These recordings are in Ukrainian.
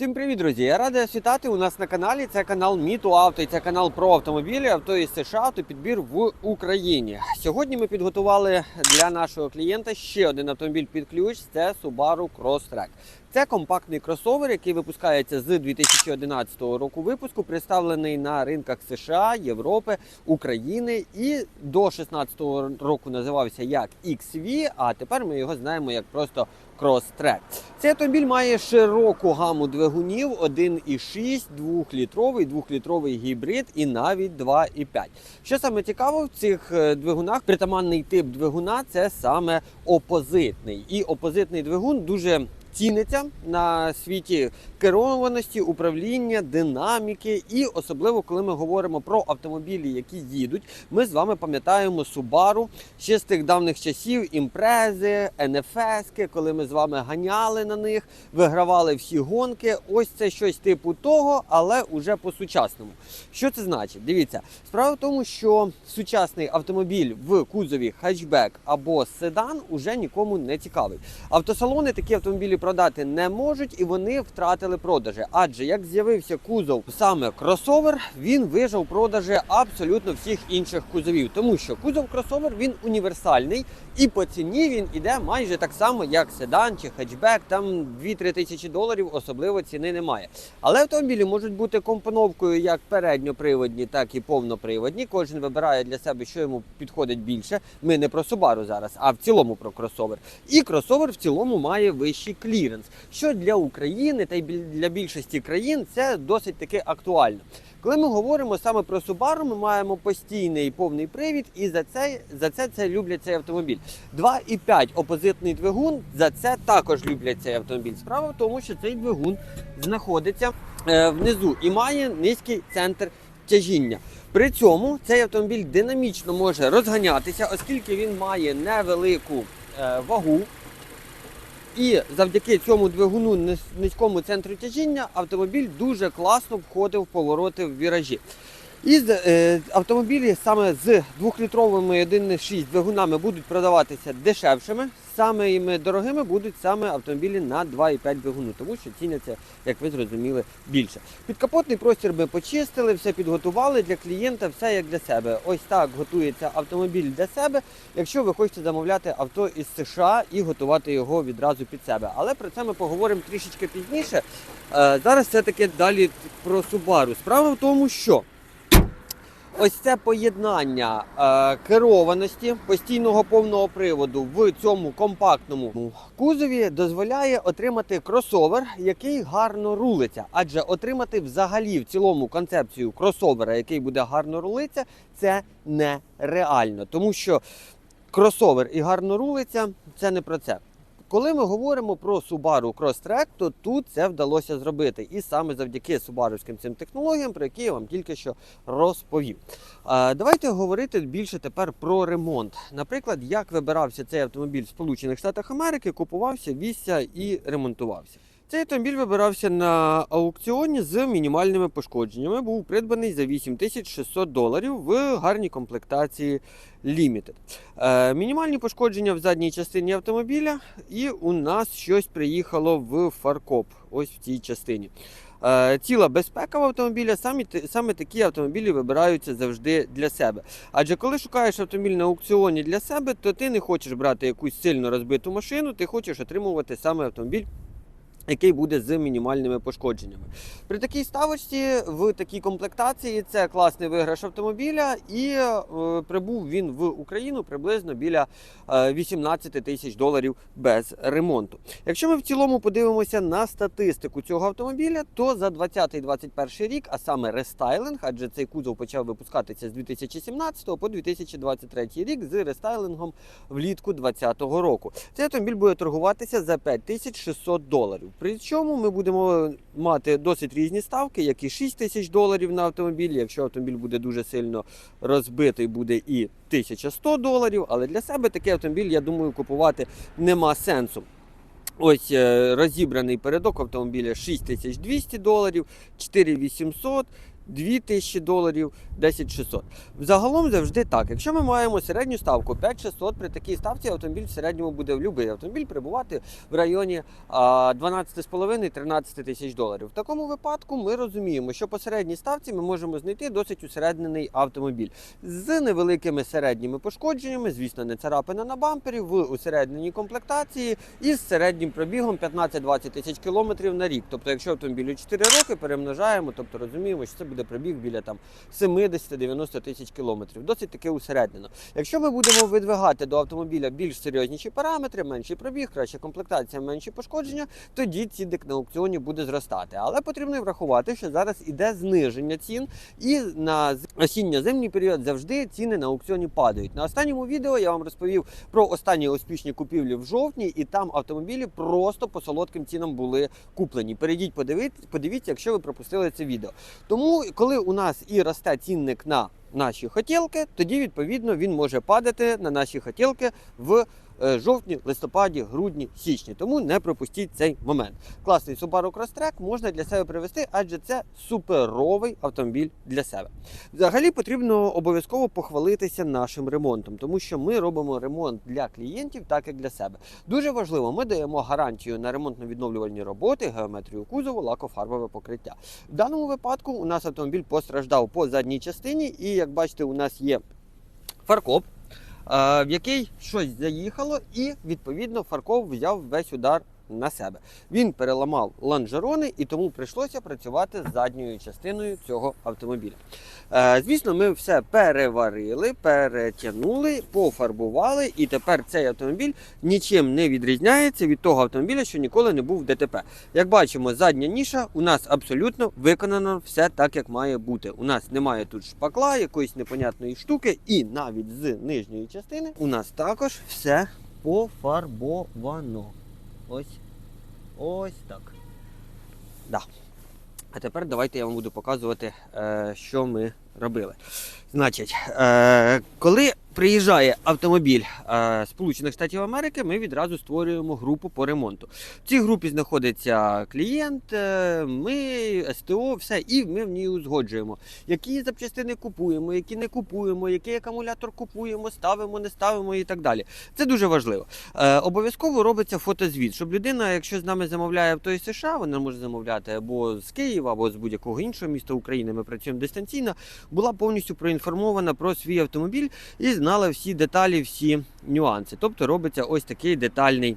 Всім привіт, друзі! Я радий вас вітати у нас на каналі. Це канал Міту Авто і це канал про автомобілі, авто із США, автопідбір в Україні. Сьогодні ми підготували для нашого клієнта ще один автомобіль під ключ. Це Subaru Crosstrek. Це компактний кросовер, який випускається з 2011 року випуску, представлений на ринках США, Європи, України і до 2016 року називався як XV, а тепер ми його знаємо як просто Crosstrek. Цей автомобіль має широку гаму двигунів 1,6, 2-літровий, 2-літровий гібрид і навіть 2,5. Що саме цікаво, в цих е, двигунах притаманний тип двигуна це саме опозитний. І опозитний двигун дуже ціниться на світі керованості, управління, динаміки, і особливо коли ми говоримо про автомобілі, які їдуть, ми з вами пам'ятаємо Subaru ще з тих давніх часів імпрези, НФСки, коли ми з вами ганяли на них, вигравали всі гонки. Ось це щось типу того, але уже по сучасному. Що це значить? Дивіться, справа в тому, що сучасний автомобіль в кузові хетчбек або седан уже нікому не цікавий. Автосалони такі автомобілі продати не можуть і вони втратили продажі. Адже як з'явився кузов саме кросовер, він вижав продажі абсолютно всіх інших кузовів, тому що кузов кросовер він універсальний і по ціні він іде майже так само, як седан чи хетчбек. Там 2-3 тисячі доларів, особливо ціни немає. Але автомобілі можуть бути компоновкою як передньоприводні, так і повноприводні. Кожен вибирає для себе, що йому підходить більше. Ми не про Subaru зараз, а в цілому про кросовер. І кросовер в цілому має вищий кліренс, що для України та й біль- для більшості країн це досить таки актуально. Коли ми говоримо саме про Subaru, ми маємо постійний повний привід, і за це за це це люблять цей автомобіль. 2,5 опозитний двигун. За це також люблять цей автомобіль. Справа в тому, що цей двигун знаходиться е, внизу і має низький центр тяжіння. При цьому цей автомобіль динамічно може розганятися, оскільки він має невелику е, вагу. І завдяки цьому двигуну низькому центру тяжіння автомобіль дуже класно входив в повороти в віражі. І е, автомобілі саме з 2-літровими 1,6 двигунами будуть продаватися дешевшими, самими дорогими будуть саме автомобілі на 2,5 двигуну, тому що ціняться, як ви зрозуміли, більше. Підкапотний простір ми почистили, все підготували для клієнта, все як для себе. Ось так готується автомобіль для себе, якщо ви хочете замовляти авто із США і готувати його відразу під себе. Але про це ми поговоримо трішечки пізніше. Е, Зараз все-таки далі про Subaru. Справа в тому, що Ось це поєднання е, керованості постійного повного приводу в цьому компактному кузові дозволяє отримати кросовер, який гарно рулиться. Адже отримати взагалі в цілому концепцію кросовера, який буде гарно рулитися, це нереально. Тому що кросовер і гарно рулиться це не про це. Коли ми говоримо про Subaru Crosstrek, то тут це вдалося зробити. І саме завдяки субарівським цим технологіям, про які я вам тільки що розповів. Давайте говорити більше тепер про ремонт. Наприклад, як вибирався цей автомобіль в Сполучених Штатах Америки, купувався, вісся і ремонтувався. Цей автомобіль вибирався на аукціоні з мінімальними пошкодженнями. Був придбаний за 8600 доларів в гарній комплектації Limited. Е, мінімальні пошкодження в задній частині автомобіля, і у нас щось приїхало в фаркоп. Ось в цій частині. Е, ціла безпека в автомобіля, самі, саме такі автомобілі вибираються завжди для себе. Адже коли шукаєш автомобіль на аукціоні для себе, то ти не хочеш брати якусь сильно розбиту машину, ти хочеш отримувати саме автомобіль який буде з мінімальними пошкодженнями. При такій ставочці в такій комплектації це класний виграш автомобіля, і е, прибув він в Україну приблизно біля е, 18 тисяч доларів без ремонту. Якщо ми в цілому подивимося на статистику цього автомобіля, то за 2020-2021 рік, а саме рестайлинг, адже цей кузов почав випускатися з 2017 по 2023 рік з рестайлингом влітку 2020 року. Цей автомобіль буде торгуватися за 5600 доларів. Причому ми будемо мати досить різні ставки, як і 6 тисяч доларів на автомобіль. Якщо автомобіль буде дуже сильно розбитий, буде і 1100 доларів. Але для себе такий автомобіль, я думаю, купувати нема сенсу. Ось е, розібраний передок автомобіля 6200 доларів, 4800, 2000 доларів, 10600. Взагалом завжди так. Якщо ми маємо середню ставку 5600, при такій ставці автомобіль в середньому буде в будь-який автомобіль прибувати в районі 12,5-13 тисяч доларів. В такому випадку ми розуміємо, що по середній ставці ми можемо знайти досить усереднений автомобіль з невеликими середніми пошкодженнями, звісно, не царапина на бампері, в усередненій комплектації і з середнім пробігом 15-20 тисяч кілометрів на рік. Тобто, якщо автомобілю 4 роки перемножаємо, тобто розуміємо, що це буде пробіг біля там 70-90 тисяч кілометрів. Досить таки усереднено. Якщо ми будемо видвигати до автомобіля більш серйозніші параметри, менший пробіг, краща комплектація, менші пошкодження, тоді цінник на аукціоні буде зростати. Але потрібно врахувати, що зараз іде зниження цін, і на осінньо-зимній період завжди ціни на аукціоні падають. На останньому відео я вам розповів про останні успішні купівлі в жовтні, і там автомобілі просто по солодким цінам були куплені. Перейдіть, подивіться, подивіться, якщо ви пропустили це відео. Тому, коли у нас і росте цінник на наші хотілки, тоді відповідно він може падати на наші хотілки в жовтні, листопаді, грудні, січні. Тому не пропустіть цей момент. Класний Subaru Crosstrek можна для себе привезти, адже це суперовий автомобіль для себе. Взагалі потрібно обов'язково похвалитися нашим ремонтом, тому що ми робимо ремонт для клієнтів, так як для себе. Дуже важливо, ми даємо гарантію на ремонтно-відновлювальні роботи, геометрію кузову, лакофарбове покриття. В даному випадку у нас автомобіль постраждав по задній частині, і як бачите, у нас є фаркоп, е, в який щось заїхало, і відповідно Фарков взяв весь удар. На себе він переламав лонжерони і тому прийшлося працювати з задньою частиною цього автомобіля. Е, звісно, ми все переварили, перетягнули, пофарбували, і тепер цей автомобіль нічим не відрізняється від того автомобіля, що ніколи не був в ДТП. Як бачимо, задня ніша у нас абсолютно виконано все так, як має бути. У нас немає тут шпакла, якоїсь непонятної штуки, і навіть з нижньої частини у нас також все пофарбовано. Ось. Ось так. Да. А тепер давайте я вам буду показувати, е, що ми робили. Значить, е, коли приїжджає автомобіль е, Сполучених Штатів Америки, ми відразу створюємо групу по ремонту. В цій групі знаходиться клієнт, е, ми, СТО, все, і ми в ній узгоджуємо, які запчастини купуємо, які не купуємо, який акумулятор купуємо, ставимо, не ставимо і так далі. Це дуже важливо. Е, обов'язково робиться фотозвіт, щоб людина, якщо з нами замовляє в той США, вона може замовляти або з Києва, або з будь-якого іншого міста України. Ми працюємо дистанційно, була повністю проінформована про свій автомобіль і знала всі деталі, всі нюанси. Тобто робиться ось такий детальний.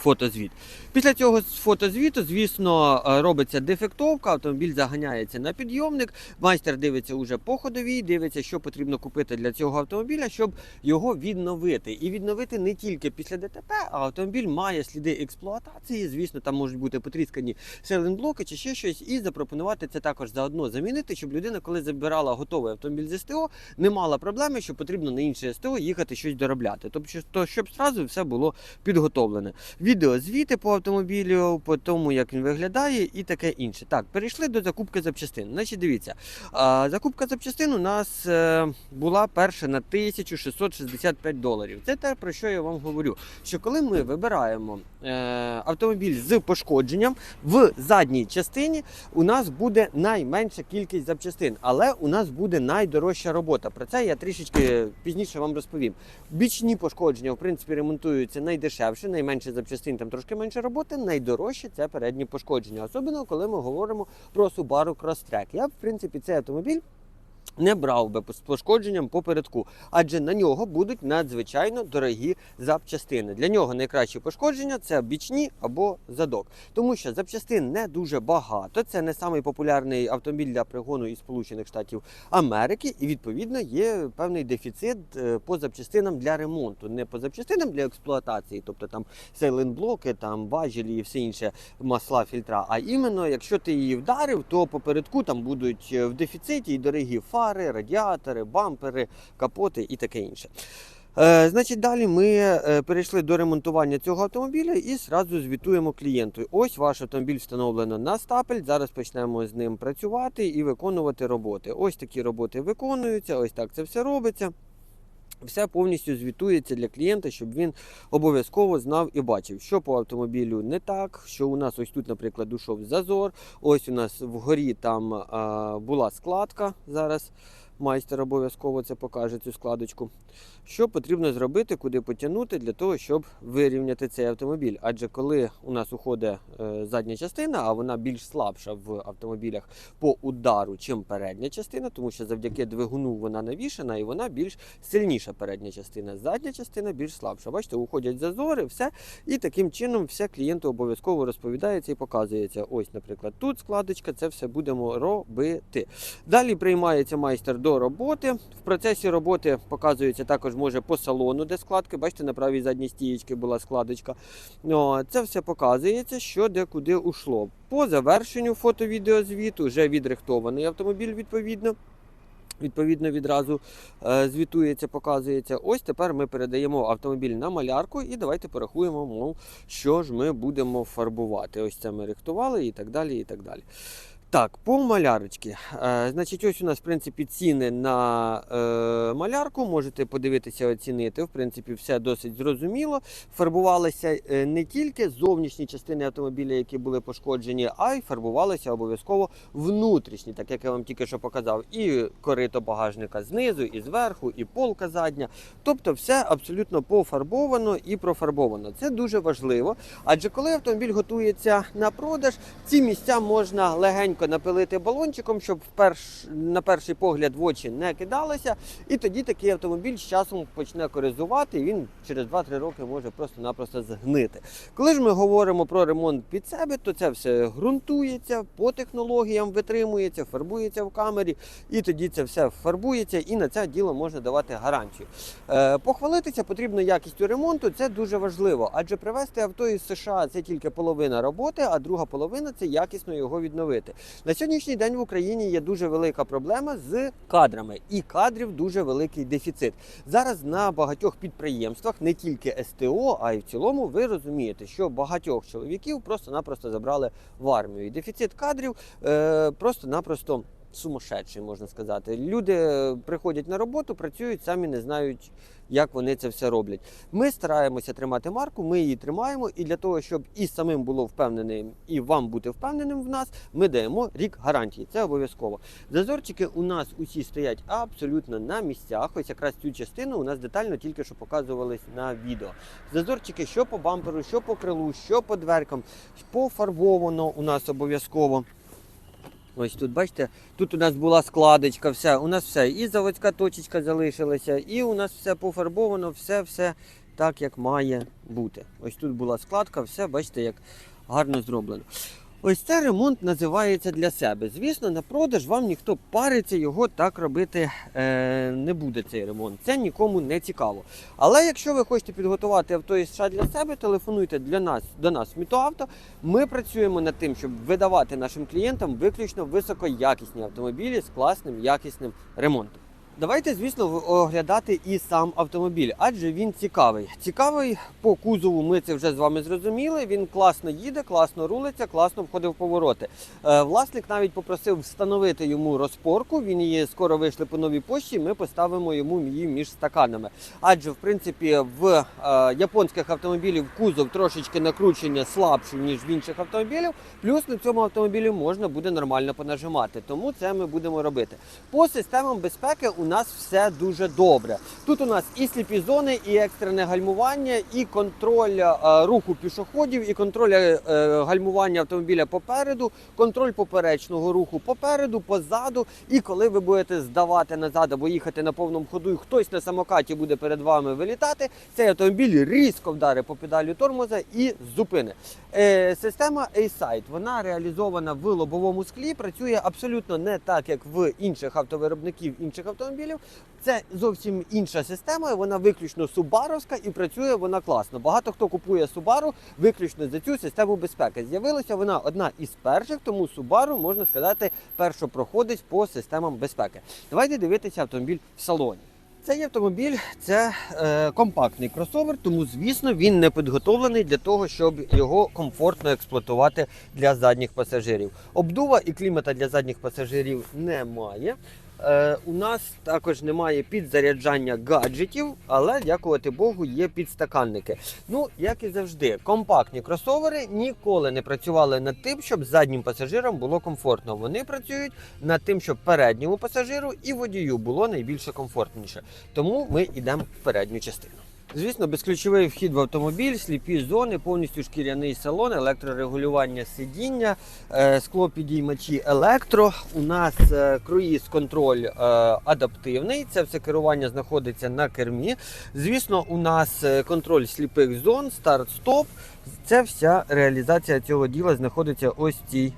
Фотозвіт. Після цього фотозвіту, звісно, е, робиться дефектовка, автомобіль заганяється на підйомник, майстер дивиться уже по ходовій, дивиться, що потрібно купити для цього автомобіля, щоб його відновити. І відновити не тільки після ДТП, а автомобіль має сліди експлуатації. Звісно, там можуть бути потріскані селенблоки чи ще щось, і запропонувати це також заодно замінити, щоб людина, коли забирала готовий автомобіль з СТО, не мала проблеми, що потрібно на інше СТО їхати щось доробляти. Тобто, щоб зразу все було підготовлене. Відео звіти по автомобілю, по тому, як він виглядає, і таке інше. Так, перейшли до закупки запчастин. Значить, дивіться, закупка запчастин у нас е, була перша на 1665 доларів. Це те, про що я вам говорю. Що коли ми вибираємо е, автомобіль з пошкодженням в задній частині, у нас буде найменша кількість запчастин, але у нас буде найдорожча робота. Про це я трішечки пізніше вам розповім. Бічні пошкодження, в принципі, ремонтуються найдешевше, найменше запчастин, там трошки менше роботи. Найдорожче це передні пошкодження. Особливо, коли ми говоримо про Subaru Crosstrek. Я, в принципі, цей автомобіль не брав би з пошкодженням попередку, адже на нього будуть надзвичайно дорогі запчастини. Для нього найкраще пошкодження це бічні або задок, тому що запчастин не дуже багато. Це не самий популярний автомобіль для пригону із Сполучених Штатів Америки, і відповідно є певний дефіцит е, по запчастинам для ремонту, не по запчастинам для експлуатації, тобто там сейленблоки, там важелі і все інше масла, фільтра. А іменно, якщо ти її вдарив, то попередку там будуть е, в дефіциті і дорогі фари, радіатори, бампери, капоти і таке інше. Е, значить, далі ми е, перейшли до ремонтування цього автомобіля і зразу звітуємо клієнту. Ось ваш автомобіль встановлено на стапель. Зараз почнемо з ним працювати і виконувати роботи. Ось такі роботи виконуються, ось так це все робиться. Все повністю звітується для клієнта, щоб він обов'язково знав і бачив, що по автомобілю не так, що у нас ось тут, наприклад, ушов зазор. Ось у нас вгорі там а, була складка. Зараз майстер обов'язково це покаже цю складочку. Що потрібно зробити, куди потягнути для того, щоб вирівняти цей автомобіль? Адже коли у нас уходить е, задня частина, а вона більш слабша в автомобілях по удару, чим передня частина, тому що завдяки двигуну вона навішена і вона більш сильніша передня частина. Задня частина більш слабша. Бачите, уходять зазори, все. І таким чином все клієнту обов'язково розповідається і показується. Ось, наприклад, тут складочка, це все будемо робити. Далі приймається майстер до роботи. В процесі роботи показується також може по салону, де складки. Бачите, на правій задній стієчці була складочка. Це все показується, що де куди ушло. По завершенню фото-відеозвіту вже відрихтований автомобіль відповідно. Відповідно, відразу е, звітується, показується. Ось тепер ми передаємо автомобіль на малярку і давайте порахуємо, мов, що ж ми будемо фарбувати. Ось це ми рихтували і так далі. і так далі. Так, по малярочці. Е, значить, ось у нас в принципі ціни на е, малярку. Можете подивитися, оцінити. В принципі, все досить зрозуміло. Фарбувалися е, не тільки зовнішні частини автомобіля, які були пошкоджені, а й фарбувалися обов'язково внутрішні, так як я вам тільки що показав. І корито багажника знизу, і зверху, і полка задня. Тобто, все абсолютно пофарбовано і профарбовано. Це дуже важливо. Адже коли автомобіль готується на продаж, ці місця можна легенько напилити балончиком, щоб вперш, на перший погляд в очі не кидалося. І тоді такий автомобіль з часом почне коризувати, і він через 2-3 роки може просто-напросто згнити. Коли ж ми говоримо про ремонт під себе, то це все ґрунтується, по технологіям витримується, фарбується в камері, і тоді це все фарбується, і на це діло можна давати гарантію. Е, похвалитися потрібно якістю ремонту, це дуже важливо, адже привезти авто із США це тільки половина роботи, а друга половина це якісно його відновити. На сьогоднішній день в Україні є дуже велика проблема з кадрами, і кадрів дуже великий дефіцит. Зараз на багатьох підприємствах, не тільки СТО, а й в цілому, ви розумієте, що багатьох чоловіків просто-напросто забрали в армію. І дефіцит кадрів е, просто-напросто. Сумасшедший, можна сказати. Люди е, приходять на роботу, працюють, самі не знають, як вони це все роблять. Ми стараємося тримати марку, ми її тримаємо, і для того, щоб і самим було впевненим, і вам бути впевненим в нас, ми даємо рік гарантії. Це обов'язково. Зазорчики у нас усі стоять абсолютно на місцях. Ось якраз цю частину у нас детально тільки що показувались на відео. Зазорчики, що по бамперу, що по крилу, що по дверкам, пофарбовано у нас обов'язково. Ось тут, бачите, тут у нас була складочка, все, у нас все. І заводська точечка залишилася, і у нас все пофарбовано, все, все так, як має бути. Ось тут була складка, все, бачите, як гарно зроблено. Ось це ремонт називається для себе. Звісно, на продаж вам ніхто париться, його так робити е, не буде цей ремонт. Це нікому не цікаво. Але якщо ви хочете підготувати авто із США для себе, телефонуйте для нас до нас в Мітоавто. Ми працюємо над тим, щоб видавати нашим клієнтам виключно високоякісні автомобілі з класним якісним ремонтом. Давайте, звісно, оглядати і сам автомобіль, адже він цікавий. Цікавий по кузову, ми це вже з вами зрозуміли. Він класно їде, класно рулиться, класно входить в повороти. Е, власник навіть попросив встановити йому розпорку. Він її скоро вийшли по новій пошті. Ми поставимо йому її між стаканами. Адже, в принципі, в е, японських автомобілів кузов трошечки накручення слабший, ніж в інших автомобілів. Плюс на цьому автомобілі можна буде нормально понажимати. Тому це ми будемо робити. По системам безпеки у нас все дуже добре. Тут у нас і сліпі зони, і екстрене гальмування, і контроль е, руху пішоходів, і контроль е, гальмування автомобіля попереду, контроль поперечного руху попереду, позаду. І коли ви будете здавати назад або їхати на повному ходу, і хтось на самокаті буде перед вами вилітати, цей автомобіль різко вдарить по педалю тормоза і зупини. Е, система A-Sight, вона реалізована в лобовому склі, працює абсолютно не так, як в інших автовиробників інших автомобілів. Це зовсім інша система, вона виключно субаровська і працює вона класно. Багато хто купує Subaru виключно за цю систему безпеки. З'явилася вона одна із перших, тому Subaru, можна сказати, першопроходить по системам безпеки. Давайте дивитися автомобіль в салоні. Цей автомобіль це е, компактний кросовер, тому звісно він не підготовлений для того, щоб його комфортно експлуатувати для задніх пасажирів. Обдува і клімата для задніх пасажирів немає. Е, у нас також немає підзаряджання гаджетів, але дякувати Богу, є підстаканники. Ну, як і завжди, компактні кросовери ніколи не працювали над тим, щоб заднім пасажирам було комфортно. Вони працюють над тим, щоб передньому пасажиру і водію було найбільше комфортніше. Тому ми йдемо в передню частину. Звісно, безключовий вхід в автомобіль, сліпі зони, повністю шкіряний салон, електрорегулювання сидіння, е, склопідіймачі електро. У нас е, круїз-контроль е, адаптивний. Це все керування знаходиться на кермі. Звісно, у нас контроль сліпих зон, старт-стоп. Це вся реалізація цього діла знаходиться ось в цій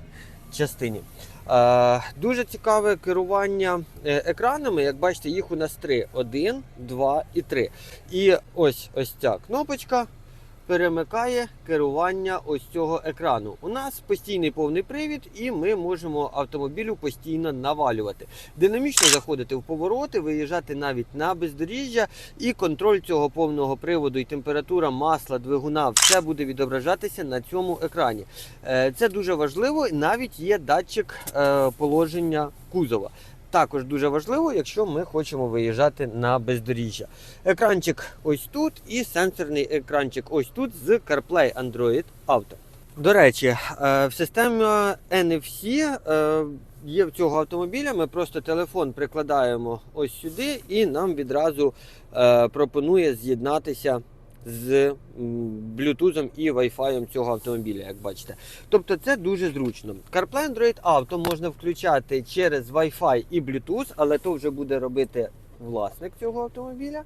частині. Е, Дуже цікаве керування е, екранами. Як бачите, їх у нас три: один, два і три. І ось ось ця кнопочка перемикає керування ось цього екрану. У нас постійний повний привід, і ми можемо автомобілю постійно навалювати. Динамічно заходити в повороти, виїжджати навіть на бездоріжжя, і контроль цього повного приводу і температура масла, двигуна, все буде відображатися на цьому екрані. Е, Це дуже важливо. Навіть є датчик е, положення кузова. Також дуже важливо, якщо ми хочемо виїжджати на бездоріжжя. Екранчик ось тут і сенсорний екранчик ось тут з CarPlay Android Auto. До речі, е, в системі NFC е, є в цього автомобіля. Ми просто телефон прикладаємо ось сюди, і нам відразу е, пропонує з'єднатися з м, Bluetooth і Wi-Fi цього автомобіля, як бачите. Тобто це дуже зручно. CarPlay Android Auto можна включати через Wi-Fi і Bluetooth, але то вже буде робити власник цього автомобіля.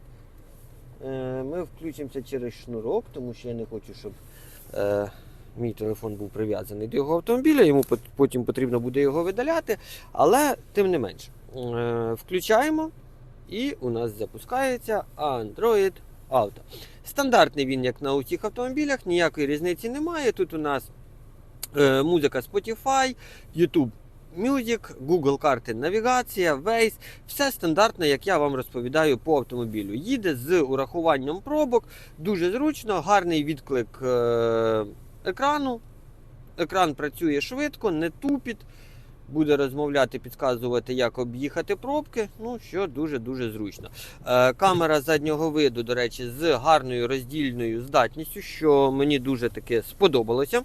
Е, Ми включимося через шнурок, тому що я не хочу, щоб е, мій телефон був прив'язаний до його автомобіля. Йому потім потрібно буде його видаляти. Але тим не менш, е, включаємо і у нас запускається Android Auto. Стандартний він, як на усіх автомобілях, ніякої різниці немає. Тут у нас е, музика Spotify, YouTube Music, Google карти, навігація, Waze. Все стандартно, як я вам розповідаю по автомобілю. Їде з урахуванням пробок, дуже зручно, гарний відклик е, екрану. Екран працює швидко, не тупіт. Буде розмовляти, підказувати, як об'їхати пробки. Ну, що дуже-дуже зручно. Е, камера заднього виду, до речі, з гарною роздільною здатністю, що мені дуже таке сподобалося.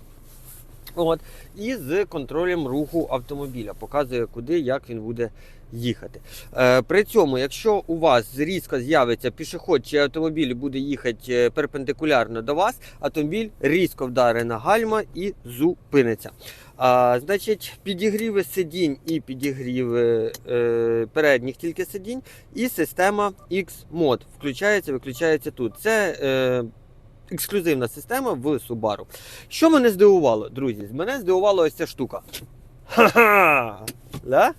От, і з контролем руху автомобіля. Показує, куди, як він буде їхати. Е, при цьому, якщо у вас різко з'явиться пішохід чи автомобіль буде їхати е, перпендикулярно до вас, автомобіль різко вдарить на гальма і зупиниться. А, значить, підігріви сидінь і підігріви е, передніх тільки сидінь, і система X-Mod включається, виключається тут. Це е, ексклюзивна система в Subaru. Що мене здивувало, друзі? Мене здивувала ось ця штука. Ха-ха! Да?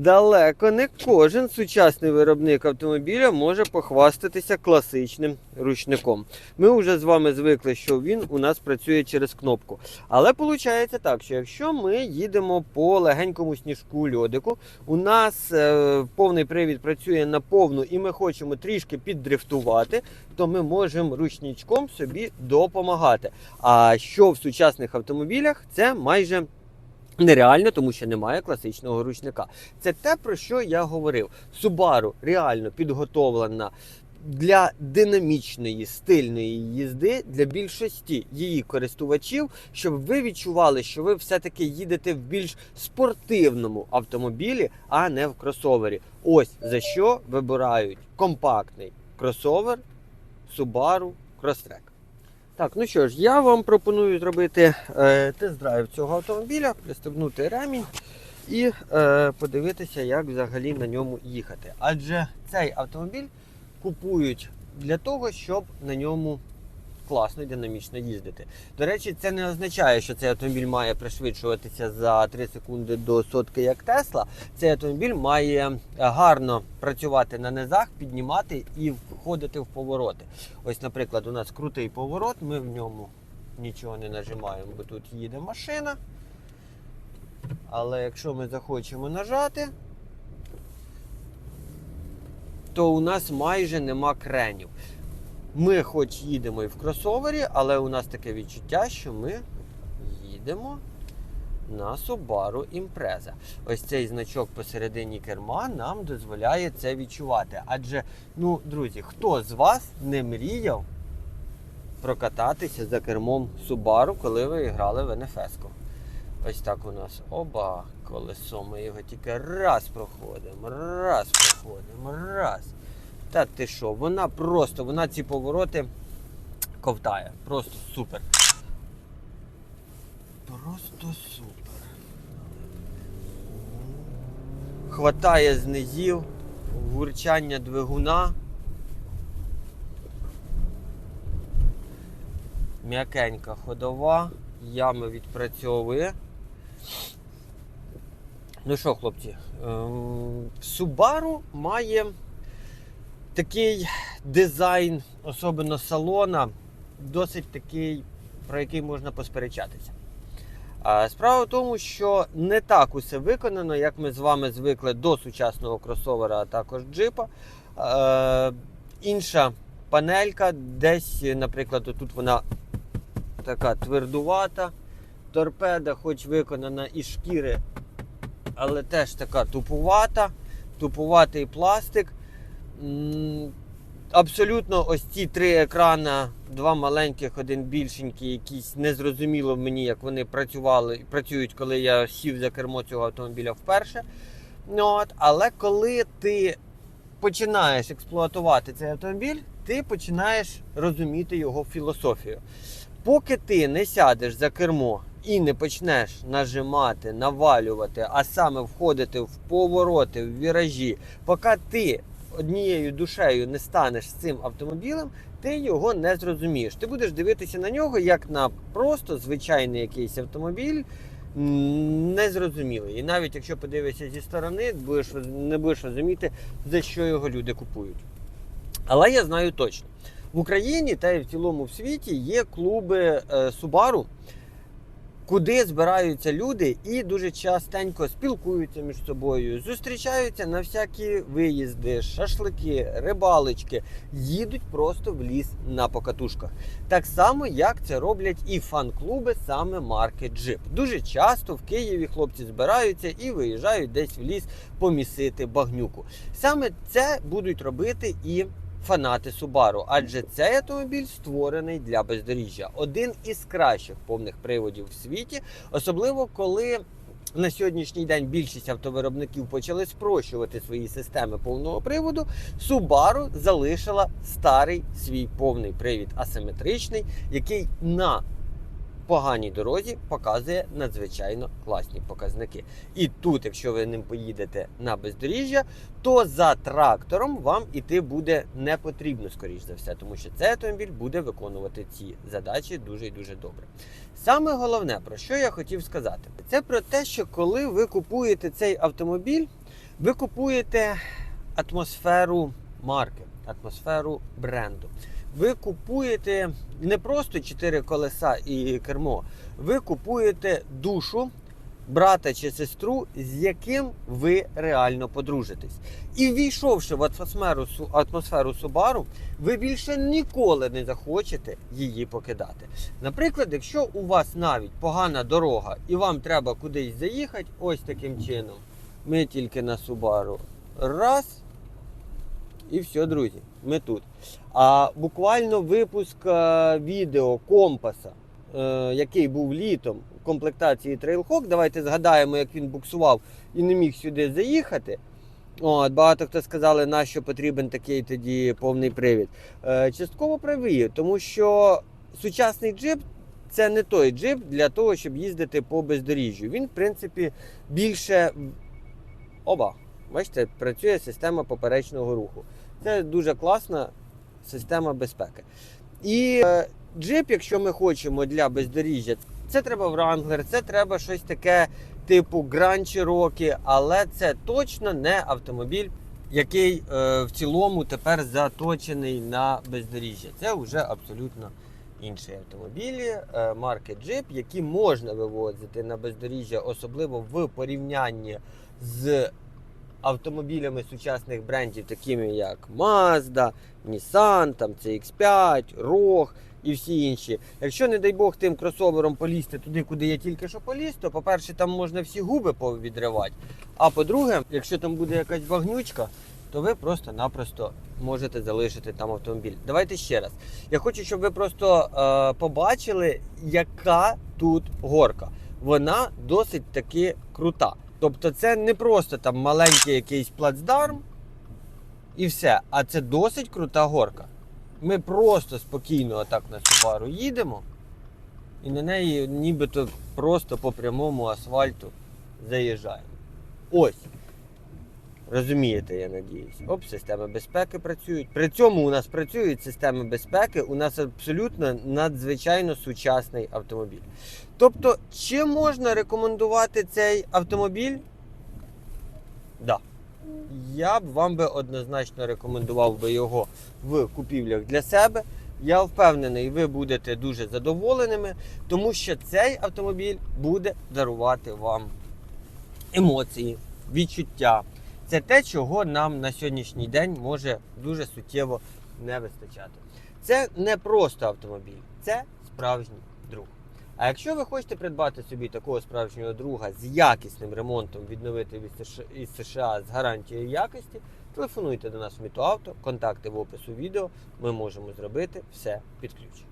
Далеко не кожен сучасний виробник автомобіля може похвастатися класичним ручником. Ми вже з вами звикли, що він у нас працює через кнопку. Але виходить так, що якщо ми їдемо по легенькому сніжку льодику, у нас е, повний привід працює на повну і ми хочемо трішки піддрифтувати, то ми можемо ручничком собі допомагати. А що в сучасних автомобілях, це майже нереально, тому що немає класичного ручника. Це те, про що я говорив. Subaru реально підготовлена для динамічної стильної їзди для більшості її користувачів, щоб ви відчували, що ви все-таки їдете в більш спортивному автомобілі, а не в кросовері. Ось за що вибирають компактний кросовер Subaru Crosstrek. Так, ну що ж, я вам пропоную зробити е, тест-драйв цього автомобіля, пристебнути ремінь і е, подивитися, як взагалі на ньому їхати. Адже цей автомобіль купують для того, щоб на ньому класно динамічно їздити. До речі, це не означає, що цей автомобіль має пришвидшуватися за 3 секунди до сотки, як Тесла. Цей автомобіль має гарно працювати на низах, піднімати і входити в повороти. Ось, наприклад, у нас крутий поворот, ми в ньому нічого не нажимаємо, бо тут їде машина. Але якщо ми захочемо нажати, то у нас майже нема кренів. Ми хоч їдемо і в кросовері, але у нас таке відчуття, що ми їдемо на Subaru Impreza. Ось цей значок посередині керма нам дозволяє це відчувати. Адже, ну, друзі, хто з вас не мріяв прокататися за кермом Subaru, коли ви грали в НФС? -ку? Ось так у нас оба колесо. Ми його тільки раз проходимо, раз проходимо, раз. Та ти що, вона просто, вона ці повороти ковтає. Просто супер. Просто супер. Хватає з низів, гурчання двигуна. М'якенька ходова, ями відпрацьовує. Ну що, хлопці, ем, Subaru має такий дизайн, особливо салона, досить такий, про який можна посперечатися. Справа в тому, що не так усе виконано, як ми з вами звикли до сучасного кросовера, а також джипа. Інша панелька, десь, наприклад, тут вона така твердувата. Торпеда, хоч виконана із шкіри, але теж така тупувата, тупуватий пластик. Абсолютно ось ці три екрана, два маленьких, один більшенький, якісь незрозуміло мені, як вони працювали, працюють, коли я сів за кермо цього автомобіля вперше. Ну, от, але коли ти починаєш експлуатувати цей автомобіль, ти починаєш розуміти його філософію. Поки ти не сядеш за кермо і не почнеш нажимати, навалювати, а саме входити в повороти, в віражі, поки ти однією душею не станеш з цим автомобілем, ти його не зрозумієш. Ти будеш дивитися на нього як на просто звичайний якийсь автомобіль. Незрозумілий. І навіть якщо подивишся зі сторони, будеш, не будеш розуміти, за що його люди купують. Але я знаю точно, в Україні та й в цілому в світі є клуби е, Subaru, куди збираються люди і дуже частенько спілкуються між собою, зустрічаються на всякі виїзди, шашлики, рибалочки, їдуть просто в ліс на покатушках. Так само, як це роблять і фан-клуби саме марки Jeep. Дуже часто в Києві хлопці збираються і виїжджають десь в ліс помісити багнюку. Саме це будуть робити і фанати Subaru, адже цей автомобіль створений для бездоріжжя. Один із кращих повних приводів в світі, особливо коли. На сьогоднішній день більшість автовиробників почали спрощувати свої системи повного приводу. Subaru залишила старий свій повний привід асиметричний, який на поганій дорозі показує надзвичайно класні показники. І тут, якщо ви ним поїдете на бездоріжжя, то за трактором вам іти буде не потрібно, скоріш за все, тому що цей автомобіль буде виконувати ці задачі дуже і дуже добре. Саме головне, про що я хотів сказати, це про те, що коли ви купуєте цей автомобіль, ви купуєте атмосферу марки, атмосферу бренду. Ви купуєте не просто чотири колеса і кермо, ви купуєте душу брата чи сестру, з яким ви реально подружитесь. І ввійшовши в атмосферу, атмосферу Subaru, ви більше ніколи не захочете її покидати. Наприклад, якщо у вас навіть погана дорога і вам треба кудись заїхати, ось таким чином, ми тільки на Subaru раз І все, друзі, ми тут. А буквально випуск е, відео компаса, е, який був літом в комплектації Trailhawk. Давайте згадаємо, як він буксував і не міг сюди заїхати. От, багато хто сказали, на що потрібен такий тоді повний привід. Е, частково праві, тому що сучасний джип це не той джип для того, щоб їздити по бездоріжжю. Він, в принципі, більше. Оба. Бачите, працює система поперечного руху. Це дуже класна система безпеки. І е, джип, якщо ми хочемо для бездоріжжя, це треба Wrangler, це треба щось таке типу Grand Cherokee, але це точно не автомобіль, який е, в цілому тепер заточений на бездоріжжя. Це вже абсолютно інші автомобілі е, марки Jeep, які можна вивозити на бездоріжжя, особливо в порівнянні з автомобілями сучасних брендів, такими як Mazda, Nissan, там CX5, ROG і всі інші. Якщо, не дай Бог, тим кросовером полізти туди, куди я тільки що поліз, то, по-перше, там можна всі губи повідривати. А по-друге, якщо там буде якась вогнючка, то ви просто-напросто можете залишити там автомобіль. Давайте ще раз. Я хочу, щоб ви просто е, побачили, яка тут горка. Вона досить таки крута. Тобто, це не просто там маленький якийсь плацдарм і все, а це досить крута горка. Ми просто спокійно отак на Subaru їдемо, і на неї нібито просто по прямому асфальту заїжджаємо. Ось. Розумієте, я надіюсь. Оп, системи безпеки працюють. При цьому у нас працюють системи безпеки, у нас абсолютно надзвичайно сучасний автомобіль. Тобто, чи можна рекомендувати цей автомобіль? Да. Я б вам би однозначно рекомендував би його в купівлях для себе. Я впевнений, ви будете дуже задоволеними, тому що цей автомобіль буде дарувати вам емоції, відчуття. Це те, чого нам на сьогоднішній день може дуже суттєво не вистачати. Це не просто автомобіль, це справжній друг. А якщо ви хочете придбати собі такого справжнього друга з якісним ремонтом, відновити із США з гарантією якості, телефонуйте до нас в Мітоавто, контакти в опису відео. Ми можемо зробити все під ключ.